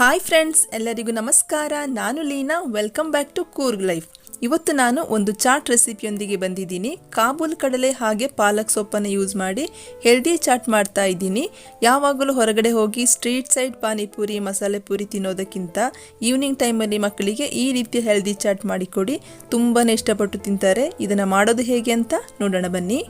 Hi friends ಎಲ್ಲರಿಗೂ ನಮಸ್ಕಾರ. ನಾನು Leena. Welcome back to Coorg life ಇವತ್ತು ನಾನು ಒಂದು ಚಾಟ್ ರೆಸಿಪಿಯೊಂದಿಗೆ ಬಂದಿದ್ದೀನಿ. ಕಾಬೂಲ್ ಕಡಲೆ ಹಾಗೆ ಪಾಲಕ್ ಸೊಪ್ಪನ್ನು ಯೂಸ್ ಮಾಡಿ ಹೆಲ್ದಿ ಚಾಟ್ ಮಾಡ್ತಾ ಇದ್ದೀನಿ. ಯಾವಾಗಲೂ ಹೊರಗಡೆ ಹೋಗಿ ಸ್ಟ್ರೀಟ್ ಸೈಡ್ ಪಾನಿಪುರಿ, ಮಸಾಲೆ ಪೂರಿ ತಿನ್ನೋದಕ್ಕಿಂತ ಈವ್ನಿಂಗ್ ಟೈಮಲ್ಲಿ ಮಕ್ಕಳಿಗೆ ಈ ರೀತಿಯ ಹೆಲ್ದಿ ಚಾಟ್ ಮಾಡಿಕೊಡಿ. ತುಂಬಾ ಇಷ್ಟಪಟ್ಟು ತಿಂತಾರೆ. ಇದನ್ನು ಮಾಡೋದು ಹೇಗೆ ಅಂತ ನೋಡೋಣ ಬನ್ನಿ.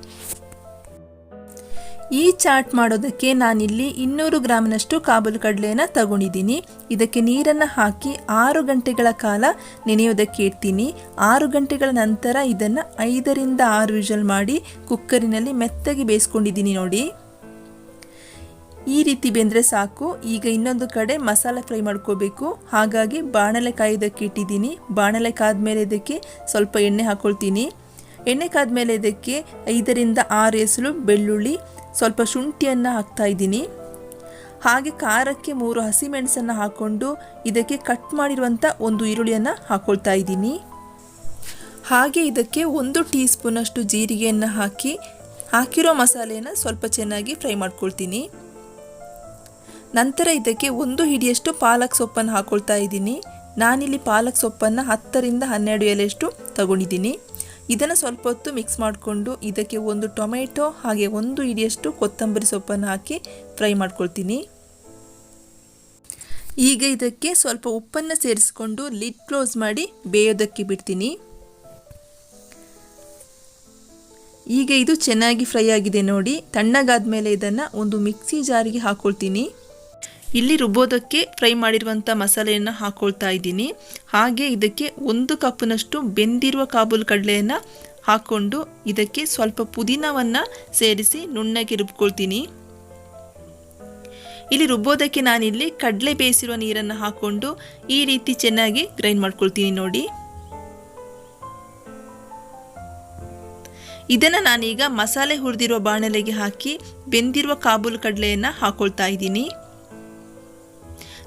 ಈ ಚಾಟ್ ಮಾಡೋದಕ್ಕೆ ನಾನಿಲ್ಲಿ ಇನ್ನೂರು ಗ್ರಾಮ್ನಷ್ಟು ಕಾಬೂಲ್ ಕಡಲೆಯನ್ನು ತಗೊಂಡಿದ್ದೀನಿ. ಇದಕ್ಕೆ ನೀರನ್ನು ಹಾಕಿ ಆರು ಗಂಟೆಗಳ ಕಾಲ ನೆನೆಯೋದಕ್ಕೆ ಇಡ್ತೀನಿ. ಆರು ಗಂಟೆಗಳ ನಂತರ ಇದನ್ನು ಐದರಿಂದ ಆರು ವಿಷಲ್ ಮಾಡಿ ಕುಕ್ಕರಿನಲ್ಲಿ ಮೆತ್ತಗೆ ಬೇಯಿಸ್ಕೊಂಡಿದ್ದೀನಿ ನೋಡಿ. ಈ ರೀತಿ ಬೆಂದರೆ ಸಾಕು. ಈಗ ಇನ್ನೊಂದು ಕಡೆ ಮಸಾಲೆ ಫ್ರೈ ಮಾಡ್ಕೋಬೇಕು. ಹಾಗಾಗಿ ಬಾಣಲೆ ಕಾಯೋದಕ್ಕೆ ಇಟ್ಟಿದ್ದೀನಿ. ಬಾಣಲೆ ಕಾದ್ಮೇಲೆ ಇದಕ್ಕೆ ಸ್ವಲ್ಪ ಎಣ್ಣೆ ಹಾಕ್ಕೊಳ್ತೀನಿ ಎಣ್ಣೆ ಕಾದ್ಮೇಲೆ ಇದಕ್ಕೆ ಐದರಿಂದ ಆರು ಎಸಳು ಬೆಳ್ಳುಳ್ಳಿ ಸ್ವಲ್ಪ ಶುಂಠಿಯನ್ನು ಹಾಕ್ತಾ ಇದ್ದೀನಿ. ಹಾಗೆ ಖಾರಕ್ಕೆ ಮೂರು ಹಸಿಮೆಣಸನ್ನು ಹಾಕ್ಕೊಂಡು ಇದಕ್ಕೆ ಕಟ್ ಮಾಡಿರುವಂಥ ಒಂದು ಈರುಳ್ಳಿಯನ್ನು ಹಾಕ್ಕೊಳ್ತಾ ಇದ್ದೀನಿ. ಹಾಗೆ ಇದಕ್ಕೆ ಒಂದು ಟೀ ಸ್ಪೂನಷ್ಟು ಜೀರಿಗೆಯನ್ನು ಹಾಕಿ, ಹಾಕಿರೋ ಮಸಾಲೆಯನ್ನು ಸ್ವಲ್ಪ ಚೆನ್ನಾಗಿ ಫ್ರೈ ಮಾಡ್ಕೊಳ್ತೀನಿ. ನಂತರ ಇದಕ್ಕೆ ಒಂದು ಹಿಡಿಯಷ್ಟು ಪಾಲಕ್ ಸೊಪ್ಪನ್ನು ಹಾಕ್ಕೊಳ್ತಾ ಇದ್ದೀನಿ. ನಾನಿಲ್ಲಿ ಪಾಲಕ್ ಸೊಪ್ಪನ್ನು ಹತ್ತರಿಂದ ಹನ್ನೆರಡು ಎಲೆಯಷ್ಟು ತಗೊಂಡಿದ್ದೀನಿ. ಇದನ್ನು ಸ್ವಲ್ಪ ಹೊತ್ತು ಮಿಕ್ಸ್ ಮಾಡಿಕೊಂಡು ಇದಕ್ಕೆ ಒಂದು ಟೊಮೆಟೊ, ಹಾಗೆ ಒಂದು ಹಿಡಿಯಷ್ಟು ಕೊತ್ತಂಬರಿ ಸೊಪ್ಪನ್ನು ಹಾಕಿ ಫ್ರೈ ಮಾಡ್ಕೊಳ್ತೀನಿ. ಈಗ ಇದಕ್ಕೆ ಸ್ವಲ್ಪ ಉಪ್ಪನ್ನು ಸೇರಿಸ್ಕೊಂಡು ಲಿಡ್ ಕ್ಲೋಸ್ ಮಾಡಿ ಬೇಯೋದಕ್ಕೆ ಬಿಡ್ತೀನಿ. ಈಗ ಇದು ಚೆನ್ನಾಗಿ ಫ್ರೈ ಆಗಿದೆ ನೋಡಿ ತಣ್ಣಗಾದ ಮೇಲೆ ಇದನ್ನು ಒಂದು ಮಿಕ್ಸಿ ಜಾರಿಗೆ ಹಾಕ್ಕೊಳ್ತೀನಿ ಇಲ್ಲಿ ರುಬ್ಬೋದಕ್ಕೆ ಫ್ರೈ ಮಾಡಿರುವಂಥ ಮಸಾಲೆಯನ್ನು ಹಾಕ್ಕೊಳ್ತಾ ಇದ್ದೀನಿ. ಹಾಗೆ ಇದಕ್ಕೆ ಒಂದು ಕಪ್ನಷ್ಟು ಬೆಂದಿರುವ ಕಾಬೂಲ್ ಕಡಲೆಯನ್ನು ಹಾಕ್ಕೊಂಡು ಇದಕ್ಕೆ ಸ್ವಲ್ಪ ಪುದೀನವನ್ನು ಸೇರಿಸಿ ನುಣ್ಣಗೆ ರುಬ್ಕೊಳ್ತೀನಿ. ಇಲ್ಲಿ ರುಬ್ಬೋದಕ್ಕೆ ನಾನಿಲ್ಲಿ ಕಡಲೆ ಬೇಯಿಸಿರುವ ನೀರನ್ನು ಹಾಕ್ಕೊಂಡು ಈ ರೀತಿ ಚೆನ್ನಾಗಿ ಗ್ರೈಂಡ್ ಮಾಡ್ಕೊಳ್ತೀನಿ ನೋಡಿ. ಇದನ್ನು ನಾನೀಗ ಮಸಾಲೆ ಹುರಿದಿರುವ ಬಾಣಲೆಗೆ ಹಾಕಿ ಬೆಂದಿರುವ ಕಾಬೂಲ್ ಕಡಲೆಯನ್ನು ಹಾಕ್ಕೊಳ್ತಾ ಇದ್ದೀನಿ.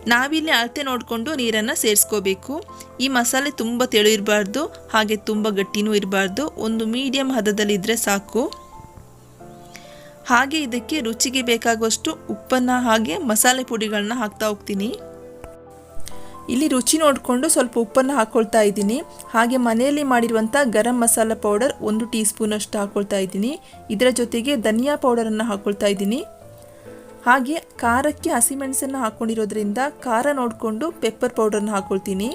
ನಾವಿಲ್ಲಿ ಅಳತೆ ನೋಡಿಕೊಂಡು ನೀರನ್ನು ಸೇರಿಸ್ಕೋಬೇಕು. ಈ ಮಸಾಲೆ ತುಂಬ ತೆಳು ಇರಬಾರ್ದು ಹಾಗೆ ತುಂಬ ಗಟ್ಟಿನೂ ಇರಬಾರ್ದು. ಒಂದು ಮೀಡಿಯಮ್ ಹದದಲ್ಲಿದ್ದರೆ ಸಾಕು. ಹಾಗೆ ಇದಕ್ಕೆ ರುಚಿಗೆ ಬೇಕಾಗುವಷ್ಟು ಉಪ್ಪನ್ನು ಹಾಗೆ ಮಸಾಲೆ ಪುಡಿಗಳನ್ನ ಹಾಕ್ತಾ ಹೋಗ್ತೀನಿ. ಇಲ್ಲಿ ರುಚಿ ನೋಡಿಕೊಂಡು ಸ್ವಲ್ಪ ಉಪ್ಪನ್ನು ಹಾಕ್ಕೊಳ್ತಾ ಇದ್ದೀನಿ. ಹಾಗೆ ಮನೆಯಲ್ಲಿ ಮಾಡಿರುವಂಥ ಗರಂ ಮಸಾಲ ಪೌಡರ್ ಒಂದು ಟೀ ಸ್ಪೂನಷ್ಟು ಹಾಕ್ಕೊಳ್ತಾ ಇದ್ದೀನಿ. ಇದರ ಜೊತೆಗೆ ಧನಿಯಾ ಪೌಡರನ್ನು ಹಾಕ್ಕೊಳ್ತಾ ಇದ್ದೀನಿ. ಹಾಗೆ ಖಾರಕ್ಕೆ ಹಸಿಮೆಣಸನ್ನು ಹಾಕ್ಕೊಂಡಿರೋದ್ರಿಂದ ಖಾರ ನೋಡಿಕೊಂಡು ಪೆಪ್ಪರ್ ಪೌಡರ್ನ ಹಾಕ್ಕೊಳ್ತೀನಿ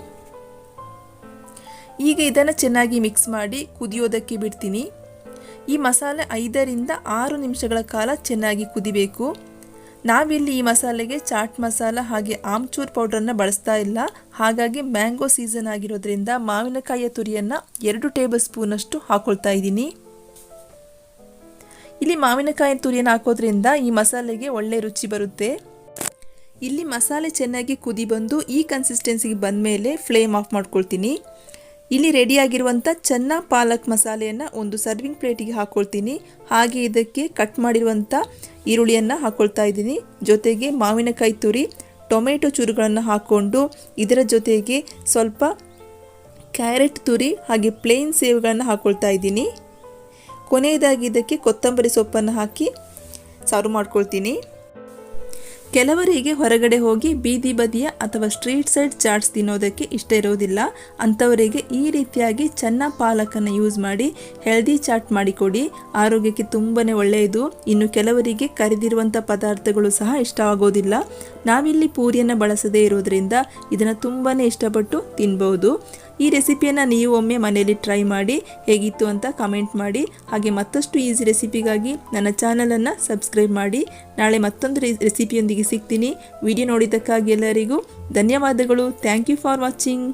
ಈಗ ಇದನ್ನು ಚೆನ್ನಾಗಿ ಮಿಕ್ಸ್ ಮಾಡಿ ಕುದಿಯೋದಕ್ಕೆ ಬಿಡ್ತೀನಿ. ಈ ಮಸಾಲೆ ಐದರಿಂದ ಆರು ನಿಮಿಷಗಳ ಕಾಲ ಚೆನ್ನಾಗಿ ಕುದಿಬೇಕು. ನಾವಿಲ್ಲಿ ಈ ಮಸಾಲೆಗೆ ಚಾಟ್ ಮಸಾಲ ಹಾಗೆ ಆಮ್ಚೂರ್ ಪೌಡ್ರನ್ನು ಬಳಸ್ತಾ ಇಲ್ಲ. ಹಾಗಾಗಿ ಮ್ಯಾಂಗೋ ಸೀಸನ್ ಆಗಿರೋದ್ರಿಂದ ಮಾವಿನಕಾಯಿಯ ತುರಿಯನ್ನು ಎರಡು ಟೇಬಲ್ ಸ್ಪೂನಷ್ಟು ಹಾಕ್ಕೊಳ್ತಾ ಇದ್ದೀನಿ. ಇಲ್ಲಿ ಮಾವಿನಕಾಯಿ ತುರಿಯನ್ನು ಹಾಕೋದ್ರಿಂದ ಈ ಮಸಾಲೆಗೆ ಒಳ್ಳೆ ರುಚಿ ಬರುತ್ತೆ. ಇಲ್ಲಿ ಮಸಾಲೆ ಚೆನ್ನಾಗಿ ಕುದಿ ಬಂದು ಈ ಕನ್ಸಿಸ್ಟೆನ್ಸಿಗೆ ಬಂದ ಮೇಲೆ ಫ್ಲೇಮ್ ಆಫ್ ಮಾಡ್ಕೊಳ್ತೀನಿ. ಇಲ್ಲಿ ರೆಡಿಯಾಗಿರುವಂಥ ಚೆನ್ನ ಪಾಲಕ್ ಮಸಾಲೆಯನ್ನು ಒಂದು ಸರ್ವಿಂಗ್ ಪ್ಲೇಟಿಗೆ ಹಾಕ್ಕೊಳ್ತೀನಿ ಹಾಗೆ ಇದಕ್ಕೆ ಕಟ್ ಮಾಡಿರುವಂಥ ಈರುಳ್ಳಿಯನ್ನು ಹಾಕ್ಕೊಳ್ತಾ ಇದ್ದೀನಿ. ಜೊತೆಗೆ ಮಾವಿನಕಾಯಿ ತುರಿ, ಟೊಮೆಟೊ ಚೂರುಗಳನ್ನು ಹಾಕ್ಕೊಂಡು ಇದರ ಜೊತೆಗೆ ಸ್ವಲ್ಪ ಕ್ಯಾರೆಟ್ ತುರಿ ಹಾಗೆ ಪ್ಲೇನ್ ಸೇವ್ಗಳನ್ನು ಹಾಕ್ಕೊಳ್ತಾ ಇದ್ದೀನಿ. ಕೊನೆಯದಾಗಿ ಇದಕ್ಕೆ ಕೊತ್ತಂಬರಿ ಸೊಪ್ಪನ್ನು ಹಾಕಿ ಸಾರು ಮಾಡ್ಕೊಳ್ತೀನಿ. ಕೆಲವರಿಗೆ ಹೊರಗಡೆ ಹೋಗಿ ಬೀದಿ ಬದಿಯ ಅಥವಾ ಸ್ಟ್ರೀಟ್ ಸೈಡ್ ಚಾಟ್ಸ್ ತಿನ್ನೋದಕ್ಕೆ ಇಷ್ಟ ಇರೋದಿಲ್ಲ. ಅಂಥವರಿಗೆ ಈ ರೀತಿಯಾಗಿ ಚೆನ್ನ ಪಾಲಕನ್ನು ಯೂಸ್ ಮಾಡಿ ಹೆಲ್ದಿ ಚಾಟ್ ಮಾಡಿಕೊಡಿ. ಆರೋಗ್ಯಕ್ಕೆ ತುಂಬಾ ಒಳ್ಳೆಯದು. ಇನ್ನು ಕೆಲವರಿಗೆ ಕರೆದಿರುವಂಥ ಪದಾರ್ಥಗಳು ಸಹ ಇಷ್ಟ ಆಗೋದಿಲ್ಲ. ನಾವಿಲ್ಲಿ ಪೂರಿಯನ್ನು ಬಳಸದೇ ಇರೋದ್ರಿಂದ ಇದನ್ನು ತುಂಬಾ ಇಷ್ಟಪಟ್ಟು ತಿನ್ಬೋದು. ಈ ರೆಸಿಪಿಯನ್ನು ನೀವು ಒಮ್ಮೆ ಮನೆಯಲ್ಲಿ ಟ್ರೈ ಮಾಡಿ ಹೇಗಿತ್ತು ಅಂತ ಕಮೆಂಟ್ ಮಾಡಿ. ಹಾಗೆ ಮತ್ತಷ್ಟು ಈಸಿ ರೆಸಿಪಿಗಾಗಿ ನನ್ನ ಚಾನಲನ್ನು ಸಬ್ಸ್ಕ್ರೈಬ್ ಮಾಡಿ. ನಾಳೆ ಮತ್ತೊಂದು ರೆಸಿಪಿಯೊಂದಿಗೆ ಸಿಗ್ತೀನಿ. ವಿಡಿಯೋ ನೋಡಿದ್ದಕ್ಕಾಗಿ ಎಲ್ಲರಿಗೂ ಧನ್ಯವಾದಗಳು. Thank you for watching